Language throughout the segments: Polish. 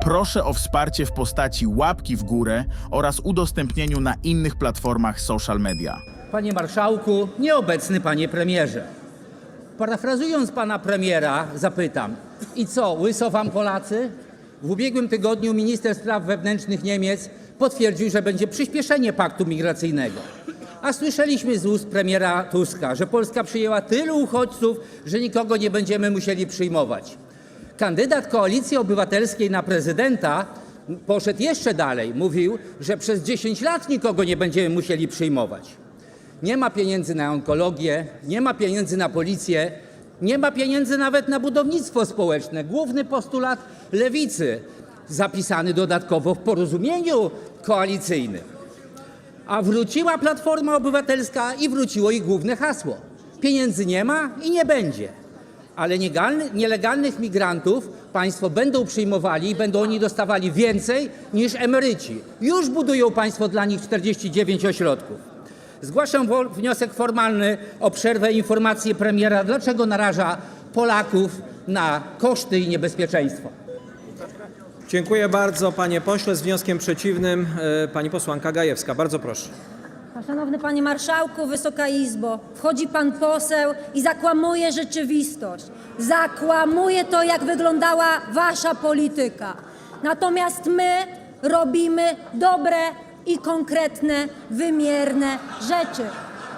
Proszę o wsparcie w postaci łapki w górę oraz udostępnieniu na innych platformach social media. Panie marszałku, nieobecny panie premierze. Parafrazując pana premiera, zapytam: I co, łyso wam Polacy? W ubiegłym tygodniu minister spraw wewnętrznych Niemiec potwierdził, że będzie przyspieszenie paktu migracyjnego. A słyszeliśmy z ust premiera Tuska, że Polska przyjęła tylu uchodźców, że nikogo nie będziemy musieli przyjmować. Kandydat Koalicji Obywatelskiej na prezydenta poszedł jeszcze dalej. Mówił, że przez 10 lat nikogo nie będziemy musieli przyjmować. Nie ma pieniędzy na onkologię, nie ma pieniędzy na policję, nie ma pieniędzy nawet na budownictwo społeczne. Główny postulat lewicy, zapisany dodatkowo w porozumieniu koalicyjnym. A wróciła Platforma Obywatelska i wróciło ich główne hasło. Pieniędzy nie ma i nie będzie. Ale nielegalnych migrantów państwo będą przyjmowali i będą oni dostawali więcej niż emeryci. Już budują państwo dla nich 49 ośrodków. Zgłaszam wniosek formalny o przerwę informacji premiera, dlaczego naraża Polaków na koszty i niebezpieczeństwo. Dziękuję bardzo, panie pośle. Z wnioskiem przeciwnym e, pani posłanka Gajewska. Bardzo proszę. Szanowny Panie Marszałku, Wysoka Izbo, wchodzi Pan poseł i zakłamuje rzeczywistość. Zakłamuje to, jak wyglądała Wasza polityka. Natomiast my robimy dobre i konkretne, wymierne rzeczy.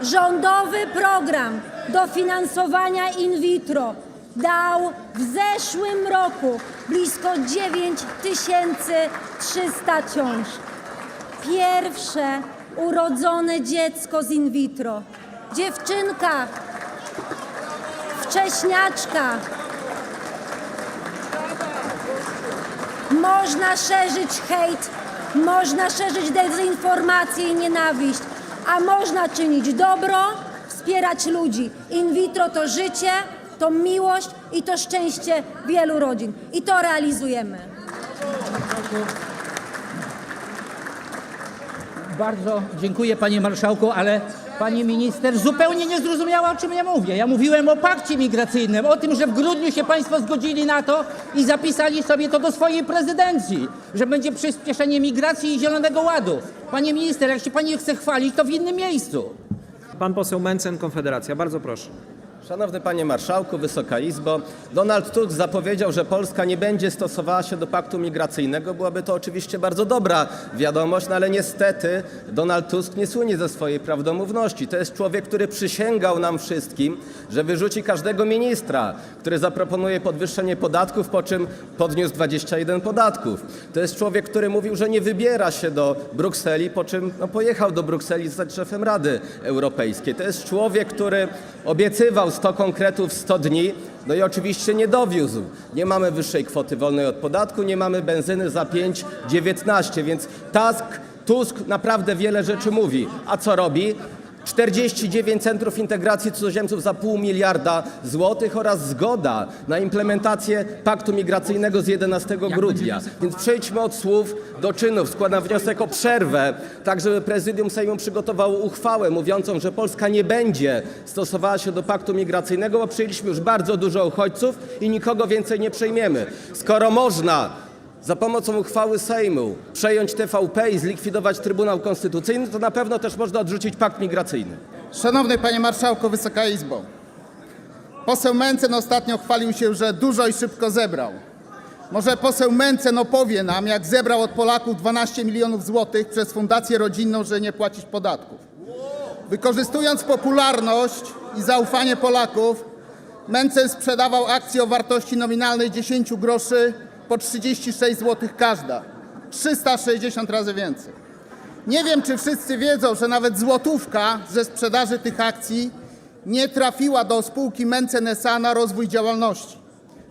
Rządowy program dofinansowania in vitro dał w zeszłym roku blisko 9300 ciąż pierwsze urodzone dziecko z in vitro. Dziewczynka, wcześniaczka. Można szerzyć hejt, można szerzyć dezinformację i nienawiść, a można czynić dobro, wspierać ludzi. In vitro to życie, to miłość i to szczęście wielu rodzin. I to realizujemy. Bardzo dziękuję panie marszałku, ale pani minister zupełnie nie zrozumiała o czym ja mówię. Ja mówiłem o pakcie migracyjnym, o tym, że w grudniu się państwo zgodzili na to i zapisali sobie to do swojej prezydencji, że będzie przyspieszenie migracji i zielonego ładu. Panie minister, jak się pani chce chwalić, to w innym miejscu. Pan poseł Mencen, Konfederacja. Bardzo proszę. Szanowny Panie Marszałku, Wysoka Izbo, Donald Tusk zapowiedział, że Polska nie będzie stosowała się do paktu migracyjnego. Byłaby to oczywiście bardzo dobra wiadomość, no ale niestety Donald Tusk nie słynie ze swojej prawdomówności. To jest człowiek, który przysięgał nam wszystkim, że wyrzuci każdego ministra, który zaproponuje podwyższenie podatków, po czym podniósł 21 podatków. To jest człowiek, który mówił, że nie wybiera się do Brukseli, po czym no, pojechał do Brukseli zostać szefem Rady Europejskiej. To jest człowiek, który obiecywał 100 konkretów w 100 dni, no i oczywiście nie dowiózł. Nie mamy wyższej kwoty wolnej od podatku, nie mamy benzyny za 5,19, więc Tusk naprawdę wiele rzeczy mówi. A co robi? 49 centrów integracji cudzoziemców za pół miliarda złotych oraz zgoda na implementację paktu migracyjnego z 11 grudnia. Więc przejdźmy od słów do czynów. Składam wniosek o przerwę, tak żeby prezydium Sejmu przygotowało uchwałę mówiącą, że Polska nie będzie stosowała się do paktu migracyjnego, bo przyjęliśmy już bardzo dużo uchodźców i nikogo więcej nie przejmiemy. Skoro można za pomocą uchwały Sejmu przejąć TVP i zlikwidować Trybunał Konstytucyjny, to na pewno też można odrzucić pakt migracyjny. Szanowny Panie Marszałku, Wysoka Izbo. Poseł Mencen ostatnio chwalił się, że dużo i szybko zebrał. Może poseł Mencen opowie nam, jak zebrał od Polaków 12 milionów złotych przez Fundację Rodzinną, że nie płacić podatków. Wykorzystując popularność i zaufanie Polaków, Mencen sprzedawał akcje o wartości nominalnej 10 groszy po 36 zł każda. 360 razy więcej. Nie wiem, czy wszyscy wiedzą, że nawet złotówka ze sprzedaży tych akcji nie trafiła do spółki Mencen S.A. na rozwój działalności.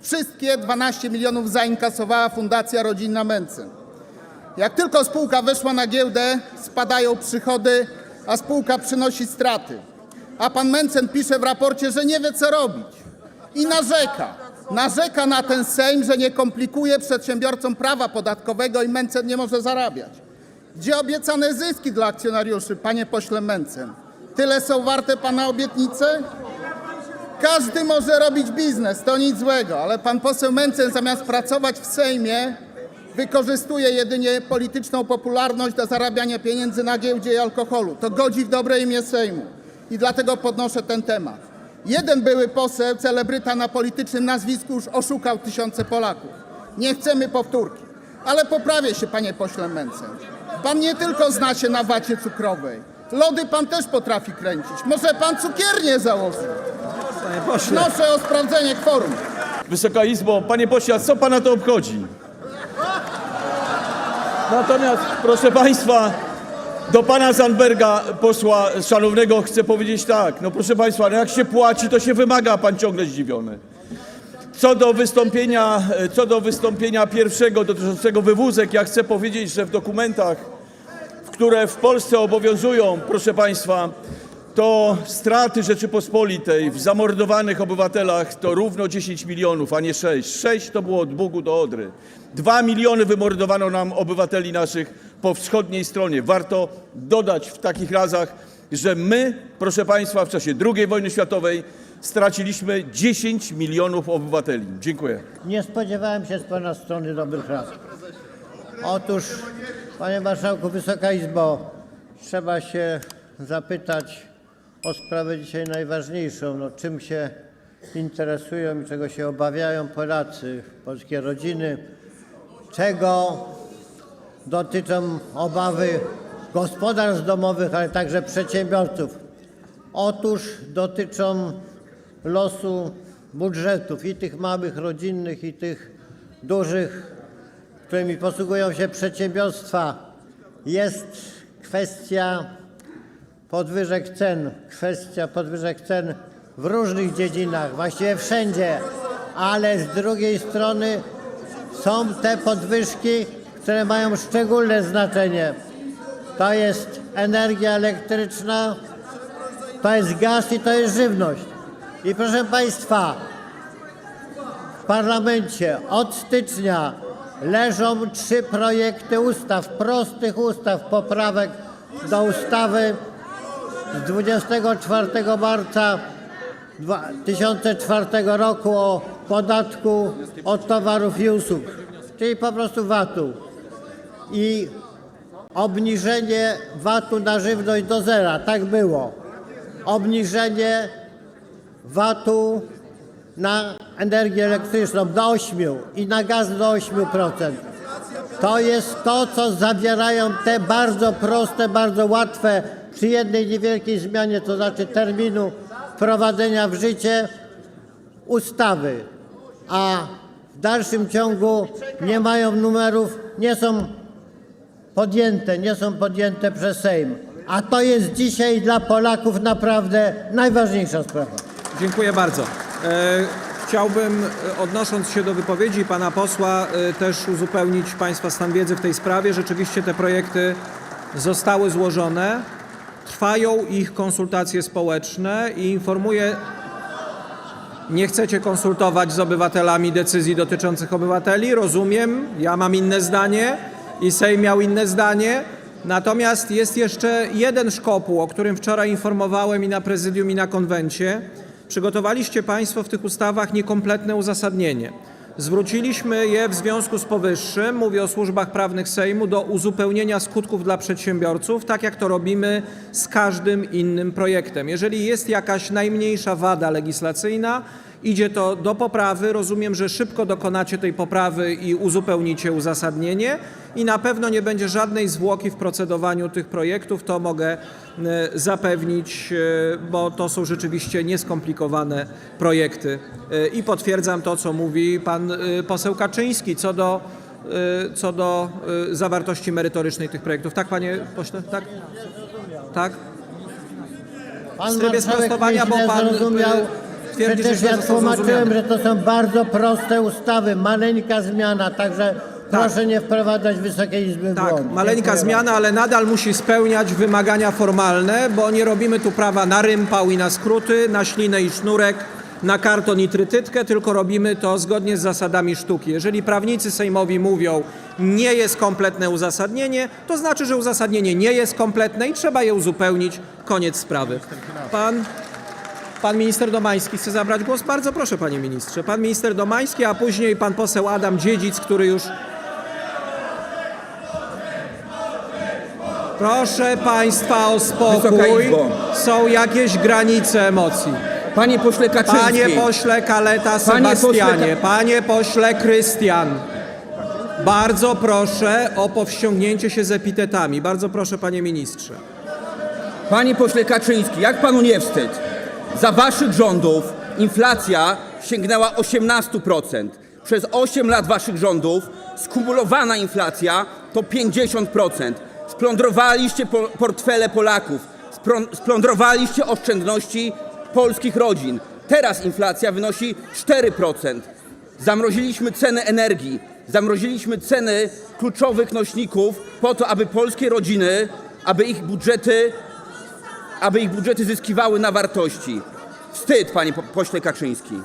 Wszystkie 12 milionów zainkasowała Fundacja Rodzinna Mencen. Jak tylko spółka weszła na giełdę, spadają przychody, a spółka przynosi straty. A pan Mencen pisze w raporcie, że nie wie co robić i narzeka. Narzeka na ten Sejm, że nie komplikuje przedsiębiorcom prawa podatkowego i Mencen nie może zarabiać. Gdzie obiecane zyski dla akcjonariuszy, panie pośle Mencen? Tyle są warte pana obietnice? Każdy może robić biznes, to nic złego, ale pan poseł Mencen zamiast pracować w Sejmie, wykorzystuje jedynie polityczną popularność do zarabiania pieniędzy na giełdzie i alkoholu. To godzi w dobre imię Sejmu i dlatego podnoszę ten temat. Jeden były poseł, celebryta na politycznym nazwisku, już oszukał tysiące Polaków. Nie chcemy powtórki. Ale poprawię się, panie pośle Mencen. Pan nie tylko zna się na wacie cukrowej. Lody pan też potrafi kręcić. Może pan cukiernię założył? Panie pośle. Wnoszę o sprawdzenie kworum. Wysoka Izbo, panie pośle, a co pana to obchodzi? Natomiast, proszę państwa, do pana Zandberga, posła szanownego, chcę powiedzieć tak. No proszę państwa, no jak się płaci, to się wymaga, a pan ciągle zdziwiony. Co do wystąpienia, co do wystąpienia pierwszego dotyczącego wywózek, ja chcę powiedzieć, że w dokumentach, które w Polsce obowiązują, proszę państwa, to straty Rzeczypospolitej w zamordowanych obywatelach to równo 10 milionów, a nie 6. 6 to było od Bugu do Odry. 2 miliony wymordowano nam obywateli naszych po wschodniej stronie. Warto dodać w takich razach, że my, proszę państwa, w czasie II wojny światowej straciliśmy 10 milionów obywateli. Dziękuję. Nie spodziewałem się z Pana strony dobrych rad. Otóż, Panie Marszałku, Wysoka Izbo, trzeba się zapytać o sprawę dzisiaj najważniejszą. No, czym się interesują i czego się obawiają Polacy, polskie rodziny, czego dotyczą obawy gospodarstw domowych, ale także przedsiębiorców. Otóż dotyczą losu budżetów i tych małych rodzinnych, i tych dużych, którymi posługują się przedsiębiorstwa. Jest kwestia podwyżek cen, kwestia podwyżek cen w różnych dziedzinach, właściwie wszędzie, ale z drugiej strony są te podwyżki, które mają szczególne znaczenie. To jest energia elektryczna, to jest gaz i to jest żywność. I proszę Państwa, w parlamencie od stycznia leżą trzy projekty ustaw, prostych ustaw, poprawek do ustawy z 24 marca 2004 roku o podatku od towarów i usług, czyli po prostu VAT-u. I obniżenie VAT-u na żywność do zera, tak było. Obniżenie VAT-u na energię elektryczną do 8 i na gaz do 8%. To jest to, co zawierają te bardzo proste, bardzo łatwe przy jednej niewielkiej zmianie, to znaczy terminu wprowadzenia w życie ustawy, a w dalszym ciągu nie mają numerów, nie są podjęte, nie są podjęte przez Sejm. A to jest dzisiaj dla Polaków naprawdę najważniejsza sprawa. Dziękuję bardzo. E, Chciałbym, e, odnosząc się do wypowiedzi pana posła, e, też uzupełnić państwa stan wiedzy w tej sprawie. Rzeczywiście te projekty zostały złożone. Trwają ich konsultacje społeczne i informuję, nie chcecie konsultować z obywatelami decyzji dotyczących obywateli, rozumiem, ja mam inne zdanie i Sejm miał inne zdanie. Natomiast jest jeszcze jeden szkopuł, o którym wczoraj informowałem i na prezydium, i na konwencie. Przygotowaliście Państwo w tych ustawach niekompletne uzasadnienie. Zwróciliśmy je w związku z powyższym, mówię o służbach prawnych Sejmu, do uzupełnienia skutków dla przedsiębiorców, tak jak to robimy z każdym innym projektem. Jeżeli jest jakaś najmniejsza wada legislacyjna, idzie to do poprawy. Rozumiem, że szybko dokonacie tej poprawy i uzupełnicie uzasadnienie i na pewno nie będzie żadnej zwłoki w procedowaniu tych projektów. To mogę e, zapewnić, e, bo to są rzeczywiście nieskomplikowane projekty. E, I potwierdzam to, co mówi pan poseł Kaczyński co do, co do zawartości merytorycznej tych projektów. Tak, panie pośle? Tak? Tak? W trybie sprostowania, bo pan, twierdzi, że Przecież źle ja tłumaczyłem, że to są bardzo proste ustawy, maleńka zmiana, także proszę nie wprowadzać Wysokiej Izby w Tak, błąd. maleńka Dziękuję zmiana, ale nadal musi spełniać wymagania formalne, bo nie robimy tu prawa na rympał i na skróty, na ślinę i sznurek, na karton i trytytkę, tylko robimy to zgodnie z zasadami sztuki. Jeżeli prawnicy sejmowi mówią, nie jest kompletne uzasadnienie, to znaczy, że uzasadnienie nie jest kompletne i trzeba je uzupełnić. Koniec sprawy. Pan, Pan minister Domański chce zabrać głos? Bardzo proszę, panie ministrze. Pan minister Domański, a później pan poseł Adam Dziedzic, który już. Proszę państwa o spokój. Są jakieś granice emocji. Panie pośle Kaczyński. Panie pośle Kaleta Sebastianie. Panie pośle Krystian. Bardzo proszę o powściągnięcie się z epitetami. Bardzo proszę, panie ministrze. Panie pośle Kaczyński, jak panu nie wstyd? Za waszych rządów inflacja sięgnęła 18%. Przez 8 lat waszych rządów skumulowana inflacja to 50%. Splądrowaliście po portfele Polaków, splądrowaliście oszczędności polskich rodzin. Teraz inflacja wynosi 4%. Zamroziliśmy ceny energii, zamroziliśmy ceny kluczowych nośników po to, aby polskie rodziny, aby ich budżety aby ich budżety zyskiwały na wartości. Wstyd, panie po- pośle Kaczyński.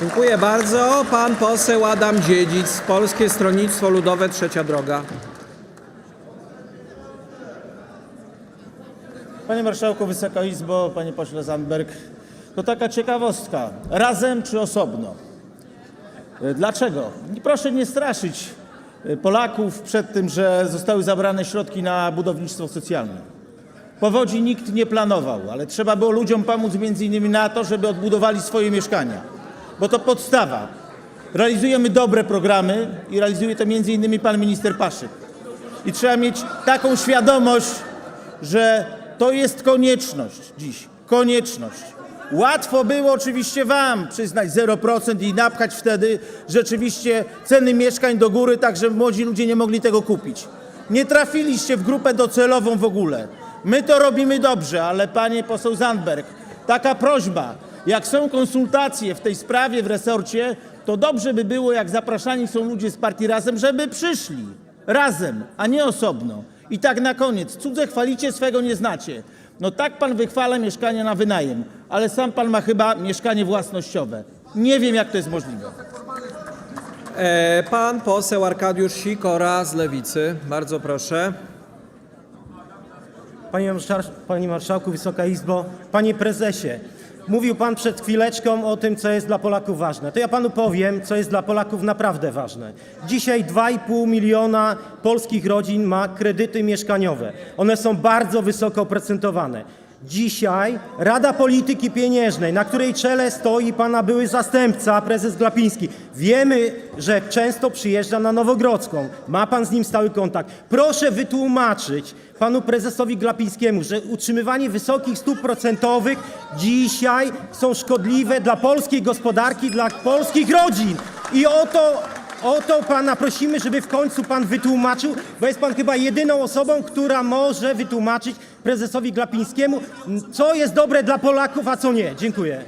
Dziękuję bardzo. Pan poseł Adam Dziedzic, Polskie Stronnictwo Ludowe, Trzecia Droga. Panie Marszałku, Wysoka Izbo, Panie Pośle Zandberg, to taka ciekawostka. Razem czy osobno? E, Dlaczego? Proszę nie straszyć Polaków przed tym, że zostały zabrane środki na budownictwo socjalne. Powodzi nikt nie planował, ale trzeba było ludziom pomóc między innymi na to, żeby odbudowali swoje mieszkania. Bo to podstawa. Realizujemy dobre programy i realizuje to między innymi pan minister Paszyk. I trzeba mieć taką świadomość, że to jest konieczność dziś. Konieczność. Łatwo było oczywiście Wam przyznać 0% i napchać wtedy rzeczywiście ceny mieszkań do góry, tak że młodzi ludzie nie mogli tego kupić. Nie trafiliście w grupę docelową w ogóle. My to robimy dobrze, ale panie poseł Zandberg, taka prośba, jak są konsultacje w tej sprawie w resorcie, to dobrze by było, jak zapraszani są ludzie z partii Razem, żeby przyszli razem, a nie osobno. I tak na koniec, cudze chwalicie, swego nie znacie. No tak pan wychwala mieszkanie na wynajem, ale sam pan ma chyba mieszkanie własnościowe. Nie wiem, jak to jest możliwe. E, pan poseł Arkadiusz Sikora z Lewicy. Bardzo proszę. Panie, Panie Marszałku, Wysoka Izbo, Panie Prezesie, mówił Pan przed chwileczką o tym, co jest dla Polaków ważne. To ja Panu powiem, co jest dla Polaków naprawdę ważne. Dzisiaj 2,5 miliona polskich rodzin ma kredyty mieszkaniowe. One są bardzo wysoko oprocentowane. Dzisiaj Rada Polityki Pieniężnej, na której czele stoi Pana były zastępca, prezes Glapiński. Wiemy, że często przyjeżdża na Nowogrodzką. Ma Pan z nim stały kontakt. Proszę wytłumaczyć Panu prezesowi Glapińskiemu, że utrzymywanie wysokich stóp procentowych dzisiaj są szkodliwe dla polskiej gospodarki, dla polskich rodzin. I o to, o to Pana prosimy, żeby w końcu Pan wytłumaczył, bo jest Pan chyba jedyną osobą, która może wytłumaczyć prezesowi Glapińskiemu, co jest dobre dla Polaków, a co nie. Dziękuję.